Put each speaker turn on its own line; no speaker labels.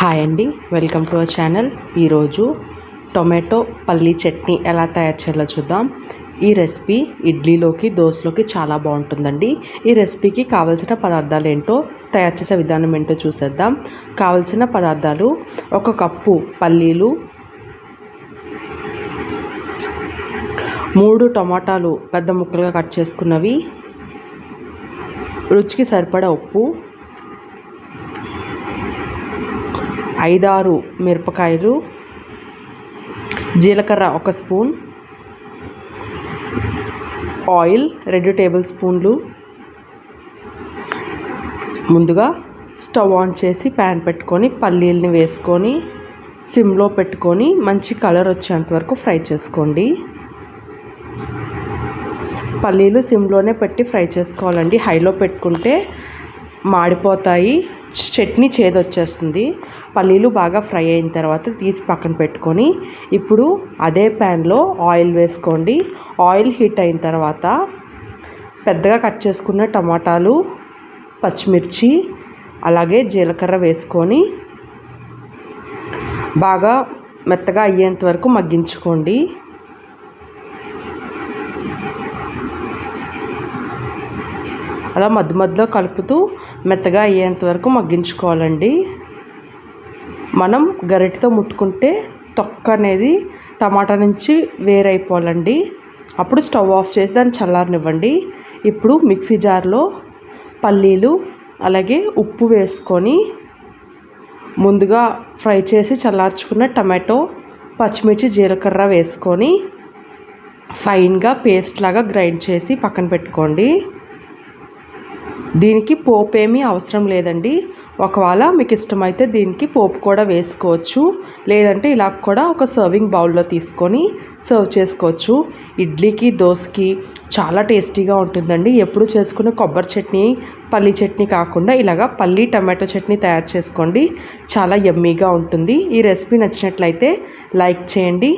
Hi అండి welcome to our channel ఈరోజు tomato పల్లీ చట్నీ ఎలా తయారు చేయాలో చూద్దాం. ఈ రెసిపీ ఇడ్లీలోకి దోశలోకి చాలా బాగుంటుందండి. ఈ రెసిపీకి కావాల్సిన పదార్థాలు ఏంటో తయారు చేసే విధానం ఏంటో చూసేద్దాం. కావాల్సిన పదార్థాలు ఒక కప్పు పల్లీలు మూడు టమాటాలు పెద్ద ముక్కలుగా కట్ చేసుకున్నవి రుచికి సరిపడా ఉప్పు ఐదారు మిరపకాయలు జీలకర్ర ఒక స్పూన్ ఆయిల్ రెండు టేబుల్ స్పూన్లు. ముందుగా స్టవ్ ఆన్ చేసి ప్యాన్ పెట్టుకొని పల్లీలని వేసుకొని సిమ్లో పెట్టుకొని మంచి కలర్ వచ్చేంత వరకు ఫ్రై చేసుకోండి. పల్లీలు సిమ్లోనే పెట్టి ఫ్రై చేసుకోవాలండి. హైలో పెట్టుకుంటే మాడిపోతాయి. చట్నీ చేదొచ్చేస్తుంది. పల్లీలు బాగా ఫ్రై అయిన తర్వాత తీసి పక్కన పెట్టుకొని ఇప్పుడు అదే ప్యాన్లో ఆయిల్ వేసుకోండి. ఆయిల్ హీట్ అయిన తర్వాత పెద్దగా కట్ చేసుకున్న టమాటాలు పచ్చిమిర్చి అలాగే జీలకర్ర వేసుకొని బాగా మెత్తగా అయ్యేంత వరకు మగ్గించుకోండి. అలా మధ్య మధ్యలో కలుపుతూ మెత్తగా అయ్యేంత వరకు మగ్గించుకోవాలండి. మనం గరిటతో ముట్టుకుంటే తొక్క అనేది టమాటా నుంచి వేరైపోవాలండి. అప్పుడు స్టవ్ ఆఫ్ చేసి దాన్ని చల్లారనివ్వండి. ఇప్పుడు మిక్సీ జార్లో పల్లీలు అలాగే ఉప్పు వేసుకొని ముందుగా ఫ్రై చేసి చల్లార్చుకున్న టమాటో పచ్చిమిర్చి జీలకర్ర వేసుకొని ఫైన్గా పేస్ట్ లాగా గ్రైండ్ చేసి పక్కన పెట్టుకోండి. దీనికి పోపు ఏమీ అవసరం లేదండి. ఒకవేళ మీకు ఇష్టమైతే దీనికి పోపు కూడా వేసుకోవచ్చు. లేదంటే ఇలా కూడా ఒక సర్వింగ్ బౌల్లో తీసుకొని సర్వ్ చేసుకోవచ్చు. ఇడ్లీకి దోశకి చాలా టేస్టీగా ఉంటుందండి. ఎప్పుడు చేసుకునే కొబ్బరి చట్నీ పల్లీ చట్నీ కాకుండా ఇలాగా పల్లీ టమాటో చట్నీ తయారు చేసుకోండి. చాలా ఎమ్మీగా ఉంటుంది. ఈ రెసిపీ నచ్చినట్లయితే లైక్ చేయండి.